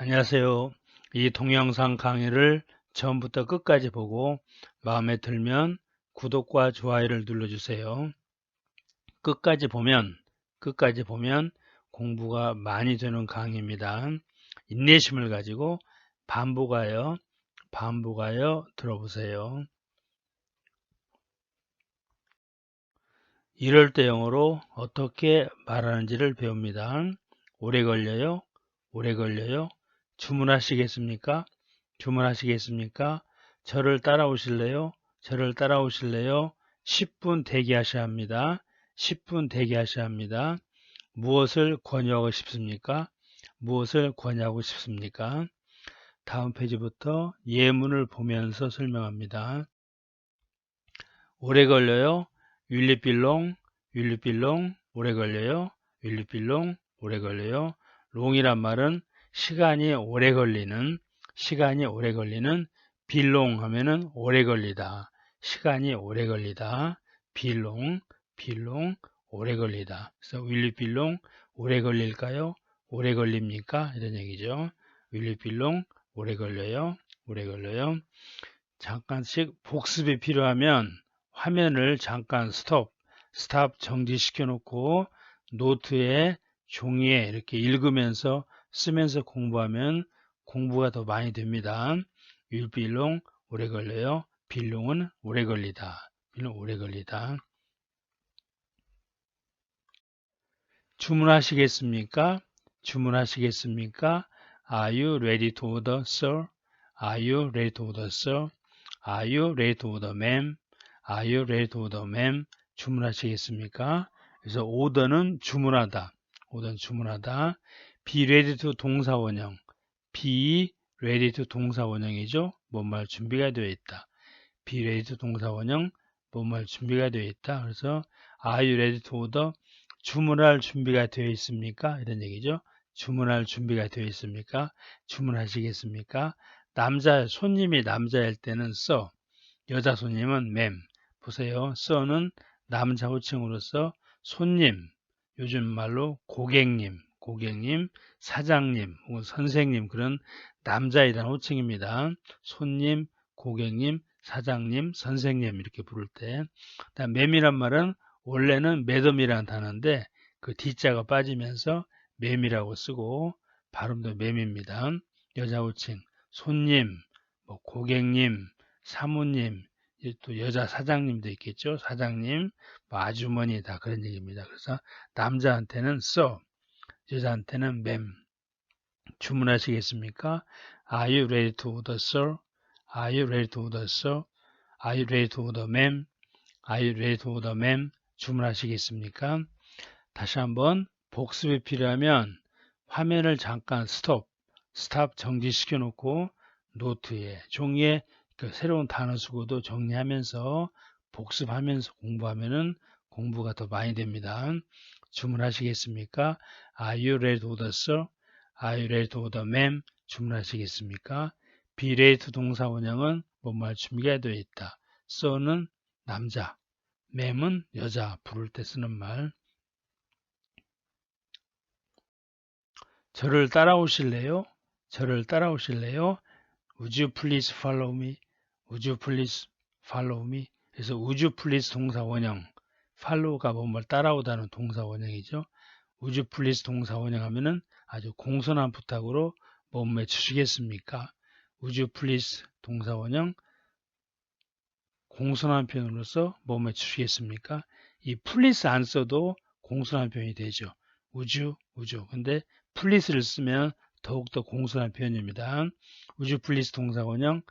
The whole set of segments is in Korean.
안녕하세요. 이 동영상 강의를 처음부터 끝까지 보고 마음에 들면 구독과 좋아요를 눌러주세요. 끝까지 보면 끝까지 보면 공부가 많이 되는 강의입니다. 인내심을 가지고 반복하여 반복하여 들어보세요. 이럴 때 영어로 어떻게 말하는지를 배웁니다. 오래 걸려요? 오래 걸려요? 주문하시겠습니까? 주문하시겠습니까? 저를 따라오실래요? 저를 따라오실래요? 10분 대기하셔야 합니다. 10분 대기하셔야 합니다. 무엇을 권유하고 싶습니까? 무엇을 권유하고 싶습니까? 다음 페이지부터 예문을 보면서 설명합니다. 오래 걸려요? 윌리빌롱, 윌리빌롱, 오래 걸려요? 윌리빌롱, 오래 걸려요? 롱이란 말은 시간이 오래 걸리는 시간이 오래 걸리는 빌롱 하면은 오래 걸리다. 시간이 오래 걸리다. 빌롱, 빌롱, 오래 걸리다. 그래서 윌리 빌롱 오래 걸릴까요? 오래 걸립니까? 이런 얘기죠. 윌리 빌롱 오래 걸려요. 오래 걸려요. 잠깐씩 복습이 필요하면 화면을 잠깐 스톱, 스탑 정지시켜 놓고 노트에 종이에 이렇게 읽으면서 쓰면서 공부하면 공부가 더 많이 됩니다. 율빌롱 오래 걸려요. 빌롱은 오래 걸리다. 빌롱 오래 걸리다. 주문하시겠습니까? 주문하시겠습니까? Are you ready to order, sir? Are you ready to order, sir? Are you ready to order, ma'am? Are you ready to order, ma'am? 주문하시겠습니까? 그래서 order는 주문하다. order는 주문하다. Be ready to 동사 원형. be ready to 동사 원형이죠. 뭔말 준비가 되어 있다. be ready to 동사 원형. 뭔말 준비가 되어 있다. 그래서 are you ready to order? 주문할 준비가 되어 있습니까? 이런 얘기죠. 주문할 준비가 되어 있습니까? 주문하시겠습니까? 남자 손님이 남자일 때는 써. 여자 손님은 맴. 보세요. 써는 남자 호칭으로서 손님, 요즘 말로 고객님, 고객님, 사장님 혹은 선생님 그런 남자이란 호칭입니다. 손님, 고객님, 사장님, 선생님 이렇게 부를 때 다음 매미란 말은 원래는 매덤이라는 단어인데 그 D자가 빠지면서 매미라고 쓰고 발음도 매미입니다. 여자 호칭 손님, 뭐 고객님, 사모님, 또 여자 사장님도 있겠죠. 사장님, 뭐 아주머니 다 그런 얘기입니다. 그래서 남자한테는 써, 여자한테는 맴. 주문하시겠습니까? Are you ready to order, sir? Are you ready to order, sir? Are you ready to order, ma'am? Are you ready to order, ma'am? 주문하시겠습니까? 다시 한번 복습이 필요하면 화면을 잠깐 스톱, 스탑 정지시켜 놓고 노트에, 종이에 그 새로운 단어 수고도 정리하면서 복습하면서 공부하면은 공부가 더 많이 됩니다. 주문하시겠습니까? Are you ready to order, sir? Are you ready to order, ma'am? 주문하시겠습니까? be ready to 동사 원형은 뭐말 준비가 되어 있다. so는 남자, ma'am은 여자 부를 때 쓰는 말. 저를 따라오실래요? 저를 따라오실래요? Would you please follow me? Would you please follow me? 그래서 would you please 동사 원형 follow가 뭐뭘 따라오다는 동사 원형이죠. you please 동사 원형 하면은 아주 공손한 부탁으로 몸매 주시겠습니까? you please 동사 원형 공손한 표현으로서 몸매 주시겠습니까? 이 please 안 써도 공손한 표현이 되죠. would you. 근데 please를 쓰면 더욱더 공손한 표현입니다. you please 동사 원형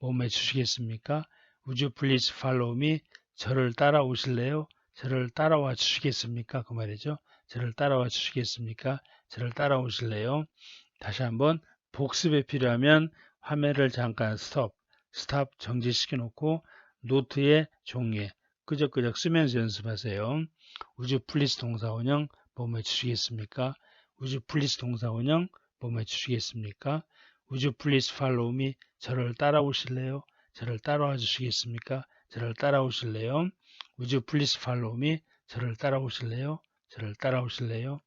몸매 주시겠습니까? You please follow me? 저를 따라오실래요? 저를 따라와 주시겠습니까? 그 말이죠. 저를 따라와 주시겠습니까? 저를 따라오실래요? 다시 한번 복습에 필요하면 화면을 잠깐 스톱, 스탑 정지시켜 놓고 노트에 종이에 끄적끄적 쓰면서 연습하세요. You please 동사 원형 몸에 주시겠습니까? You please 동사 원형 몸에 주시겠습니까? Please follow me? 저를 따라오실래요? 저를 따라와 주시겠습니까? 저를 따라오실래요? Would you please follow me? 저를 따라오실래요? 저를 따라오실래요?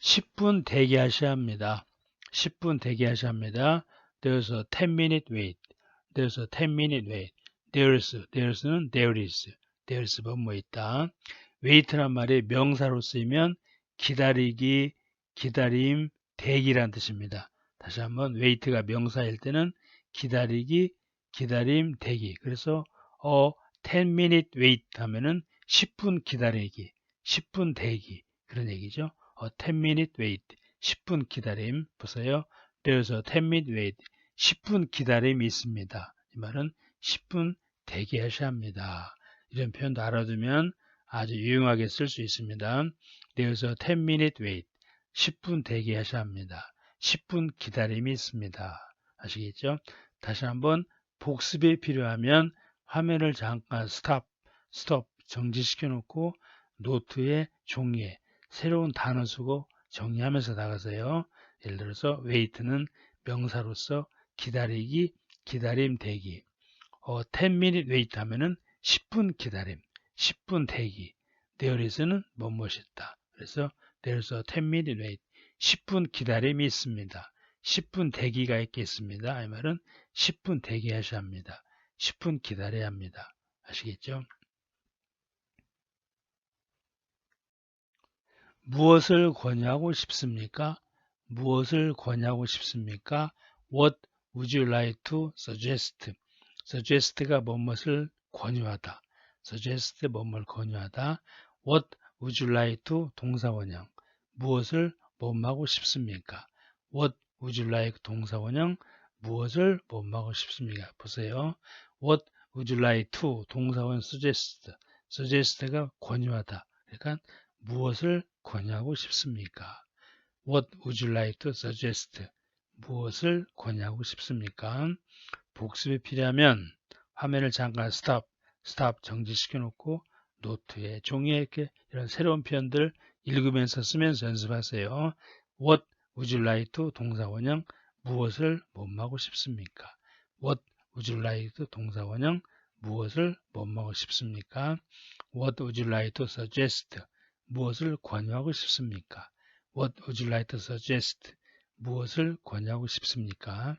10분 대기하셔야 합니다. 10분 대기하셔야 합니다. There's a 10 minute wait. There's a 10 minute wait. There's, there's는 there is. there's 뭐뭐 있다. wait란 말이 명사로 쓰이면 기다리기, 기다림, 대기란 뜻입니다. 다시 한번 wait가 명사일 때는 기다리기, 기다림, 대기. 그래서 어 10 minute wait 하면은 10분 기다리기, 10분 대기 그런 얘기죠. 어 10 minute wait, 10분 기다림. 보세요. There's a 10 minute wait. 10분 기다림이 있습니다. 이 말은 10분 대기하셔야 합니다. 이런 표현도 알아두면 아주 유용하게 쓸 수 있습니다. There's a 10 minute wait. 10분 대기하셔야 합니다. 10분 기다림이 있습니다. 아시겠죠? 다시 한번 복습이 필요하면 화면을 잠깐 스탑, 스톱 정지시켜 놓고 노트에 종이에 새로운 단어 쓰고 정리하면서 나가세요. 예를 들어서 wait는 명사로서 기다리기, 기다림, 대기. 어, 10 minute wait 하면은 10분 기다림, 10분 대기. There is는 뭐뭇 있다. 그래서 there's a 10 minute wait. 10분 기다림이 있습니다. 10분 대기가 있겠습니다. 이 말은 10분 대기하셔야 합니다. 10분 기다려야 합니다. 아시겠죠? 무엇을 권유하고 싶습니까? 무엇을 권유하고 싶습니까? What would you like to suggest? suggest가 뭐뭇을 권유하다. suggest 뭐뭇을 권유하다. What would you like to 동사원형. 무엇을 뭐하고 싶습니까? What would you like 동사 원형. 무엇을 뭐하고 싶습니까? 보세요. What would you like to 동사원 suggest. suggest가 권유하다. 그러니까 무엇을 권유하고 싶습니까? What would you like to suggest? 무엇을 권유하고 싶습니까? 복습이 필요하면 화면을 잠깐 스탑, 스탑 정지시켜 놓고 노트에 종이에 이렇게 이런 새로운 표현들 읽으면서 쓰면서 연습하세요. What would you like to 동사원형 무엇을 뭐하고 싶습니까? What would you like to 동사원형 무엇을 뭐하고 싶습니까? What would you like to suggest? 무엇을 권유하고 싶습니까? What would you like to suggest? 무엇을 권유하고 싶습니까?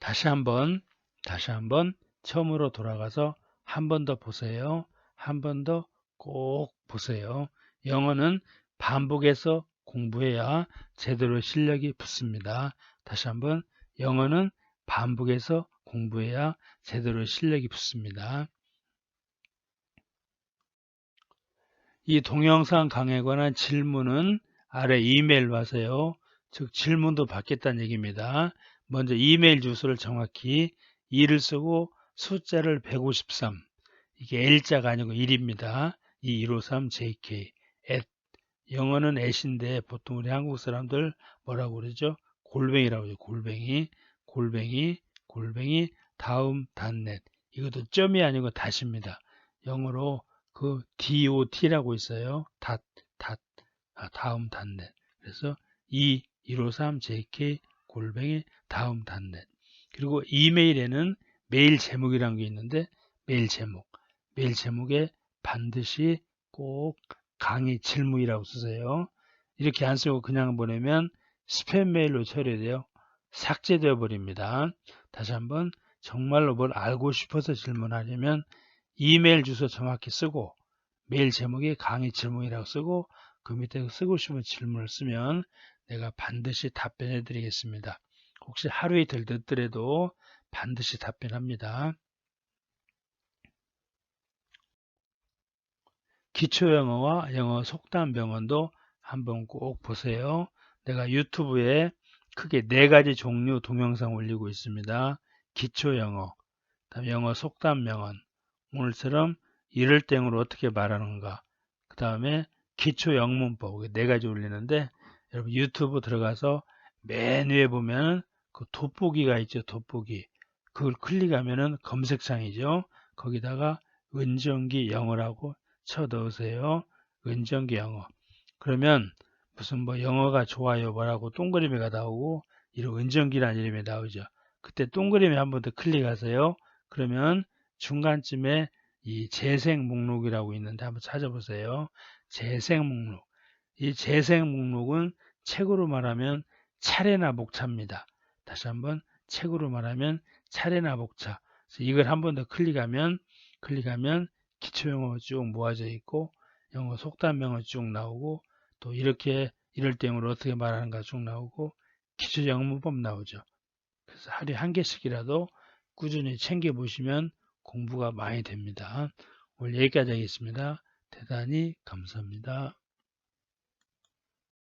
다시 한번, 다시 한번 처음으로 돌아가서 한 번 더 보세요. 한 번 더 꼭 보세요. 영어는 반복해서 공부해야 제대로 실력이 붙습니다. 다시 한번 영어는 반복해서 공부해야 제대로 실력이 붙습니다. 이 동영상 강의에 관한 질문은 아래 이메일로 하세요. 즉 질문도 받겠다는 얘기입니다. 먼저 이메일 주소를 정확히 2를 쓰고 숫자를 153 이게 L자가 아니고 1입니다. 2153JK at 영어는 at인데 보통 우리 한국 사람들 뭐라고 그러죠? 골뱅이라고 하죠. 골뱅이 골뱅이 골뱅이 다음 단넷 이것도 점이 아니고 다시입니다. 영어로 그 dot라고 있어요. 닷, 닷, 아, 다음 단넷. 그래서 2 153jk 골뱅이 다음 단넷. 그리고 이메일에는 메일 제목이라는 게 있는데 메일 제목. 메일 제목에 반드시 꼭 강의 질문이라고 쓰세요. 이렇게 안 쓰고 그냥 보내면 스팸 메일로 처리돼요. 삭제되어 버립니다. 다시 한번 정말로 뭘 알고 싶어서 질문하려면 이메일 주소 정확히 쓰고 메일 제목에 강의 질문이라고 쓰고 그 밑에 쓰고 싶은 질문을 쓰면 내가 반드시 답변해 드리겠습니다. 혹시 하루 이틀 늦더라도 반드시 답변합니다. 기초영어와 영어 속담병원도 한번 꼭 보세요. 내가 유튜브에 크게 네 가지 종류 동영상 올리고 있습니다. 기초영어, 영어 속담명언, 오늘처럼 이럴 땡으로 어떻게 말하는가 그 다음에 기초 영문법 네 가지 올리는데 여러분 유튜브 들어가서 맨 위에 보면 그 돋보기가 있죠 돋보기 그걸 클릭하면은 검색창이죠 거기다가 은정기 영어라고 쳐 넣으세요 은정기 영어 그러면 무슨 뭐 영어가 좋아요 뭐라고 동그라미가 나오고 이런 은정기라는 이름이 나오죠 그때 동그라미 한 번 더 클릭하세요 그러면 중간쯤에 이 재생 목록이라고 있는데 한번 찾아보세요. 재생 목록. 이 재생 목록은 책으로 말하면 차례나 목차입니다. 다시 한번 책으로 말하면 차례나 목차. 이걸 한 번 더 클릭하면 클릭하면 기초 영어 쭉 모아져 있고 영어 속담명어 쭉 나오고 또 이렇게 이럴 때문에 어떻게 말하는가 쭉 나오고 기초 영문법 나오죠. 그래서 하루에 한 개씩이라도 꾸준히 챙겨 보시면 공부가 많이 됩니다. 오늘 여기까지 하겠습니다. 대단히 감사합니다.